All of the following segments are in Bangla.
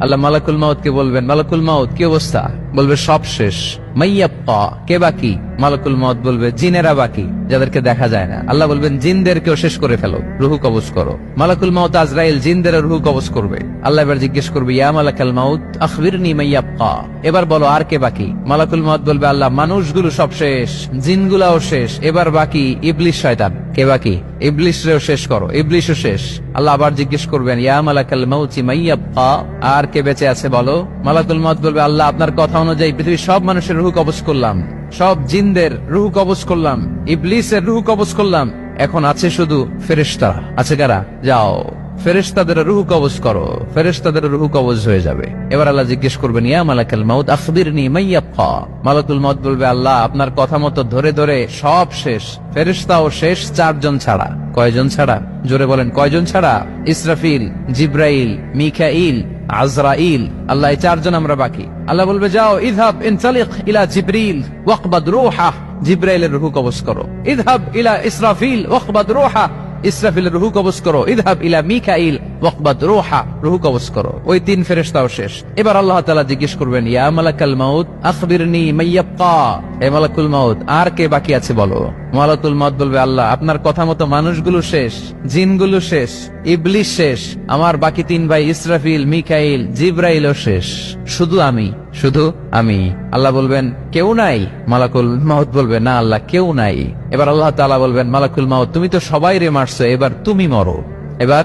আল্লাহ মালাকুল মাউদকে বলবেন মালাকুল মাউদ কি অবস্থা? বলবে, সব শেষ। মাইয়াপ্পা, কে বাকি? মালাকুল মাউত বলবে, জিনেরা বাকি, যাদেরকে দেখা যায় না। আল্লাহ বলবেন, জিনদেরকেও শেষ করে ফেলো, রুহু কবজ করো। মালাকুল মাউত আজরাইল, জিনদের রুহু কবজ করবে। আল্লাহ এবার জিজ্ঞেস করবে, ইয়া মালাকাল মাউত আখবিরনি মাইয়াপ্পা। এবার বলো, আর কে বাকি? মালাকুল মাউত বলবে, আল্লাহ, মানুষগুলো সব শেষ, জিনগুলাও শেষ, এবার বাকি ইবলিশ শয়তান। কে বাকি? ইবলিশরেও শেষ করো, ইবলিশও শেষ। আল্লাহ আবার জিজ্ঞেস করবেন, ইয়া মালাকাল মাউতি মাইয়াব্বা আর কে বেঁচে আছে বলো? মালাকুল মত বলবে, আল্লাহ, আপনার কথা অনুযায়ী পৃথিবীর সব মানুষের রুহ কবজ করলাম। সব জিনদের রুহ কবজ করলাম। ইবলিসের রুহ কবজ করলাম। এখন আছে শুধু ফেরেস্তা আছে কারা? যাও। ফেরেশতাদের রুহু কবজ করো, ফেরেশতাদের রুহু কবজ হয়ে যাবে। এবার আল্লাহ জিজ্ঞেস করবেন, ইয়া মালাকাল মাউত, আখবিরনি মাইয়াব্বা মালাকুল মাউত বলবে, আল্লাহ, আপনার কথা মতো ধরে ধরে সব শেষ, ফেরেশতাও শেষ চারজন ছাড়া। কয়জন ছাড়া? জোরে বলেন, কয়জন ছাড়া? ইসরাফিল, জিব্রাইল, মিকাইল, আজরাইল, আল্লাহ চারজন আমরা বাকি। আল্লাহ বলবে, যাও ইদহাব ইনসালিক ইলা জিব্রিল ওয়াকবাদ রূহা। জিব্রাইলের রুহু কবজ করো। ইদহাব ইলা ইসরাফিল, ওয়াকবাদ রূহা। ইসরাফিলের রুহু কবজ করো ইদহাব ইলা মিকাইল ওয়াকবাদ রূহা, রুহু কবজ করো। ওই তিন ফেরেশতাও শেষ। এবার আল্লাহ তাআলা জিজ্ঞেস করবেন, ইয়া মালাকাল মাউত, আখবিরনি মাইয়াবকা হে মালাকুল মাউত, আর কে বাকি আছে বলো? মালাকুল মাউত বলবে, আল্লাহ, আপনার কথা মতো মানুষগুলো শেষ, জিনগুলো শেষ ইবলিশ শেষ, আমার বাকি তিন ভাই ইসরাফিল, মিকাইল, জিব্রাইলও শেষ। শুধু আমি শুধু আমি। আল্লাহ বলবেন, কেউ নাই? মালাকুল মাউত বলবে, না, আল্লাহ, কেউ নাই। এবার আল্লাহ তালা বলবেন, মালাকুল মাউত, তুমি তো সবাই রে মারছো, এবার তুমি মরো। এবার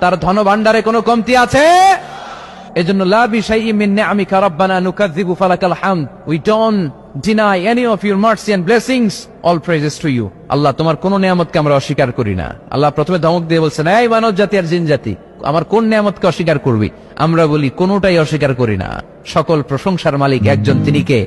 তার ধন ভান্ডারে কোনো কমতি আছে? এজন্য আল্লাহ, তোমার কোন নিয়ামতকে আমরা অস্বীকার করি না। আল্লাহ প্রথমে ধমক দিয়ে বলছেন, এই মানব জাতি আর জিন জাতি, আমার কোন নিয়ামতকে অস্বীকার করবি? আমরা বলি, কোনটাই অস্বীকার করি না। সকল প্রশংসার মালিক একজন, তিনি কে?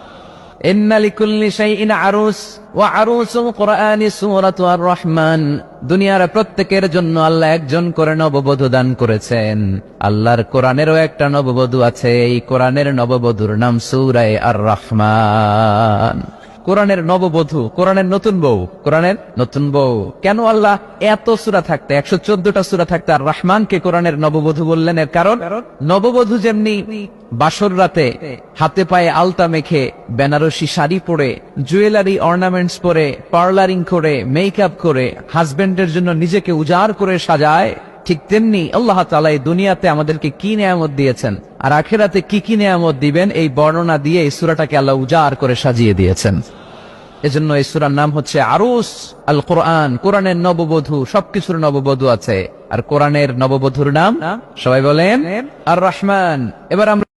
দুনিয়ার প্রত্যেকের জন্য আল্লাহ একজন করে নববধূ দান করেছেন। আল্লাহর কোরআনেরও একটা নববধূ আছে, এই কোরআনের নববধূর নাম সুরায় আর রহমান কোরআনের নববধূ, কোরআনের নতুন বউ, কোরআনের নতুন বউ। কেন আল্লাহ এত সুরা থাকতে, একশো চোদ্দটা সুরা থাকতে আর রহমানকে কোরআনের নববধূ বললেন? এর কারণ, নববধূ যেমনি বাসর রাতে হাতে পায়ে আলতা মেখে বেনারসি শাড়ি পরে, জুয়েলারি অর্নামেন্টস পরে, পার্লারিং করে, মেকআপ করে, হাজবেন্ডের জন্য নিজেকে উজাড় করে সাজায় ঠিক তেমনি আল্লাহ তালা এই দুনিয়াতে আমাদেরকে কি নিয়ামত দিয়েছেন? আর আখেরাতে কি কি নিয়ামত দিবেন? এই বর্ণনা দিয়ে এই সুরাটাকে আল্লাহ উজাড় করে সাজিয়ে দিয়েছেন। এজন্য এই সুরার নাম হচ্ছে আরুস আল কোরআন কোরআনের নববধূ সবকিছুর নববধূ আছে। আর কোরআনের নববধূর নাম? সবাই বলেন? আর রহমান এবার আমরা